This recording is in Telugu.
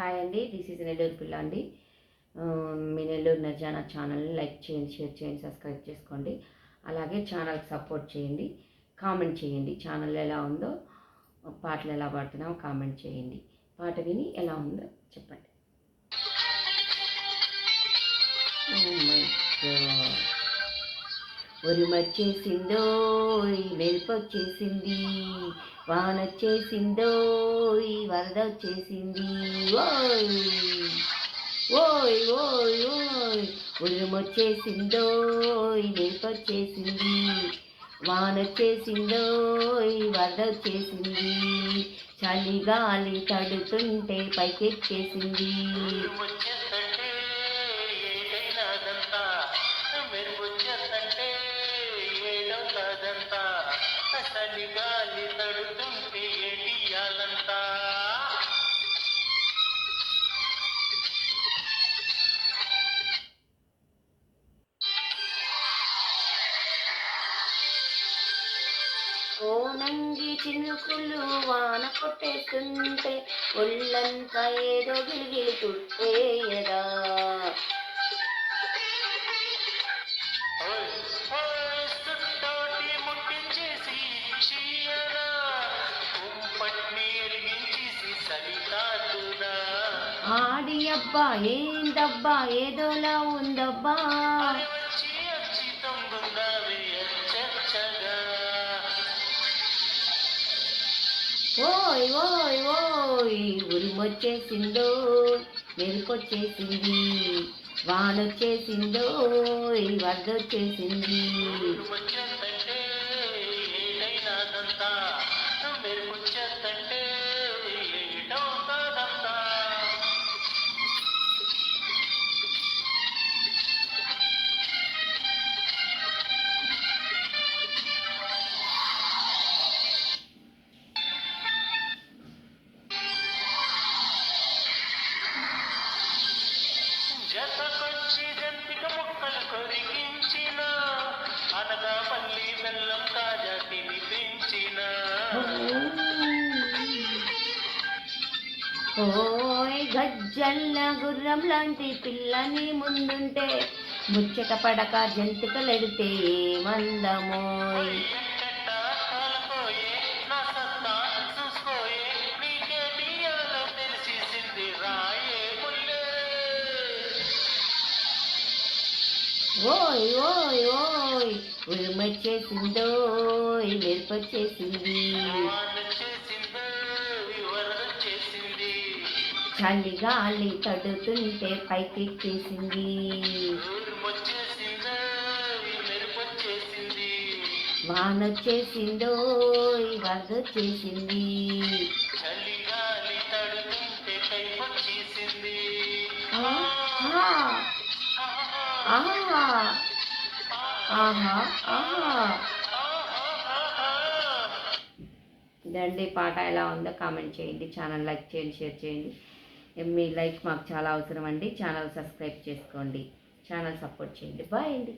హాయ్ అండి దిస్ ఈజ్ నెల్లూరు పిల్ల అండి. మీ నెల్లూరు నజానా ఛానల్ని లైక్ చేయండి షేర్ చేయండి సబ్స్క్రైబ్ చేసుకోండి. అలాగే ఛానల్కి సపోర్ట్ చేయండి కామెంట్ చేయండి. ఛానల్ ఎలా ఉందో పాటలు ఎలా పాడుతున్నామో కామెంట్ చేయండి. పాట విని ఎలా ఉందో చెప్పండి. Oh my God. ఉరిమొచ్చేసిందో వెలుపొచ్చేసింది వానొచ్చేసిందో వరద వచ్చేసింది ఓయ్ ఓయ్ ఓయ్ ఓయ్ ఉరుమొచ్చేసిందో వెలుపొచ్చేసింది వానొచ్చేసిందో వరద వచ్చేసింది చలి గాలి తడుతుంటే పైకెచ్చేసింది చలి గాలి తడుతుంటే ఏటియాలంతా కోనంగి చినుకులు వాన కొట్టేస్తుంటే ఒళ్ళంతా ఏదో గిలిగిలి చుట్టే ఆడి అబ్బా ఏందబ్బా ఏదోలా ఉందబ్బా. ఓయ్ ఓయ్ ఓయ్ ఉరిమొచ్చేసిందో మెరుకొచ్చేసింది వానొచ్చేసిందో వరదొచ్చేసింది. అనగా పల్లి బెల్లం తాజా తినిపించిన ఓయ్ గజ్జల్ల గుర్రం లాంటి పిల్లని ముందుంటే ముచ్చట పడక జంతికలెడితే మందమోయ్ ఓయ్ ఓయ్ ఓయ్ ఉరుమొచ్చేసిందోయ్ మెరుపొచ్చేసింది చేసిందో చలి గాలి తడుతుంటే పైకెక్కేసింది వచ్చేసిందో మెరుపొచ్చేసింది వానొచ్చేసిందోయ్ వరదొచ్చేసింది. చలి గాలి తడుతుంటే కైపొచ్చేసింది ఆహా! ఆహా. ఆహా ఆహా. ఇదండి పాట ఎలా ఉందో కామెంట్ చేయండి ఛానల్ లైక్ చేయండి షేర్ చేయండి. మీ లైక్ మాకు చాలా అవసరం అండి. ఛానల్ సబ్స్క్రైబ్ చేసుకోండి. ఛానల్ సపోర్ట్ చేయండి. బాయ్ అండి.